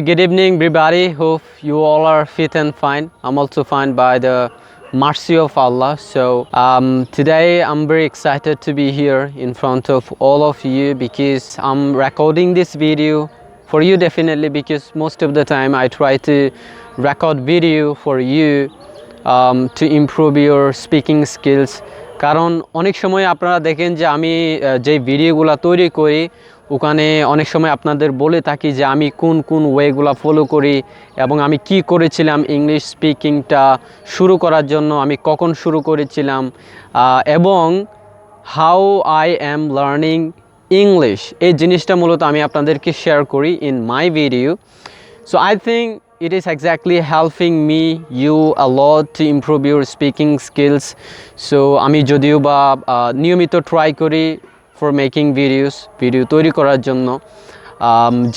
Good evening, everybody. Hope you all are fit and fine. I'm also fine by the mercy of Allah. So um, today I'm very excited to be here in front of all of you because I'm recording this video for you definitely because most of the time I try to record video for you um, to improve your speaking skills কারণ অনেক সময় আপনারা দেখেন যে আমি যে ভিডিওগুলো তৈরি করি, ওখানে অনেক সময় আপনাদের বলে থাকি যে আমি কোন কোন ওয়েগুলো ফলো করি এবং আমি কি করেছিলাম ইংলিশ স্পিকিংটা শুরু করার জন্য, আমি কখন শুরু করেছিলাম এবং how I am learning English এই জিনিসটা মূলত আমি আপনাদেরকে শেয়ার করি in my video so I think it is exactly helping me, you, a lot to improve your speaking skills. So, আমি যদিও বা নিয়মিত ট্রাই করি ফর মেকিং ভিডিওস ভিডিও তৈরি করার জন্য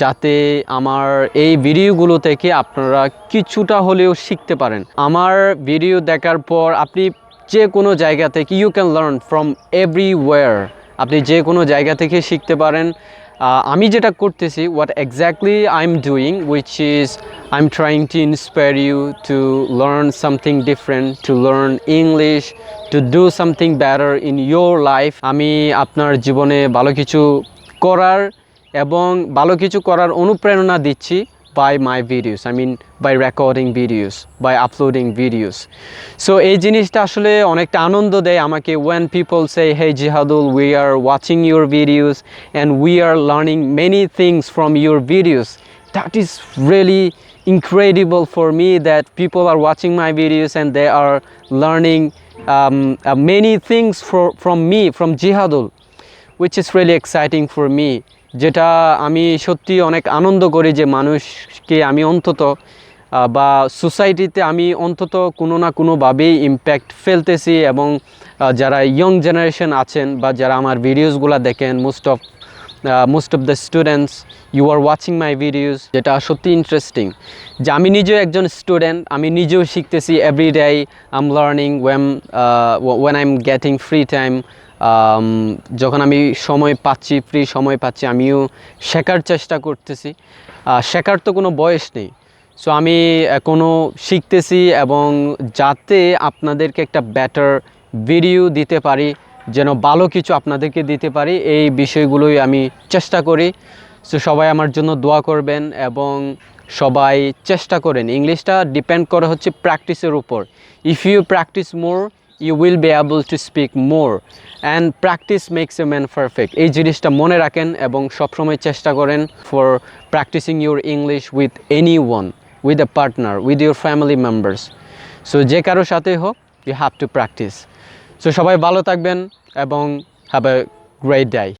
যাতে আমার এই ভিডিওগুলো থেকে আপনারা কিছুটা হলেও শিখতে পারেন। আমার ভিডিও দেখার পর আপনি যে কোনো জায়গা থেকে you can learn from everywhere আপনি যে কোনো জায়গা থেকে শিখতে পারেন। আমি যেটা করতেছি what exactly I am doing which is I am trying to inspire you to learn something different to learn English to do something better in your life আমি আপনার জীবনে ভালো কিছু করার এবং ভালো কিছু করার অনুপ্রেরণা দিচ্ছি। by my videos I mean by recording videos by uploading videos so এই জিনিসটা আসলে অনেকটা আনন্দ দেয় আমাকে when people say hey Jihadul we are watching your videos and we are learning many things from your videos that is really incredible for me that people are watching my videos and they are learning um, uh, many things for, from me from Jihadul which is really exciting for me যেটা আমি সত্যি অনেক আনন্দ করি যে মানুষকে আমি অন্তত বা সোসাইটিতে আমি অন্তত কোনো না কোনোভাবেই ইম্প্যাক্ট ফেলতেছি এবং যারা ইয়ং জেনারেশন আছেন বা যারা আমার ভিডিওসগুলো দেখেন most of most of the students you are watching my videos যেটা সত্যি ইন্টারেস্টিং যে আমি নিজেও একজন স্টুডেন্ট আমি নিজেও শিখতেছি every day I am learning when when I am getting free time যখন আমি সময় পাচ্ছি ফ্রি সময় পাচ্ছি, আমিও শেখার চেষ্টা করতেছি। শেখার তো কোনো বয়স নেই। সো আমি এখনও শিখতেছি এবং যাতে আপনাদেরকে একটা বেটার ভিডিও দিতে পারি যেন ভালো কিছু আপনাদেরকে দিতে পারি, এই বিষয়গুলোই আমি চেষ্টা করি। সো সবাই আমার জন্য দোয়া করবেন এবং সবাই চেষ্টা করেন। ইংলিশটা ডিপেন্ড করে হচ্ছে প্র্যাকটিসের উপর। If you practise more you will be able to speak more and practice makes a man perfect এই জিনিসটা মনে রাখেন এবং সবসময় চেষ্টা করেন for practising your English with anyone with a partner with your family members so যে কারোর সাথে হোক you have to practise so সবাই ভালো থাকবেন। এবং হ্যাভ এ গ্রেট ডে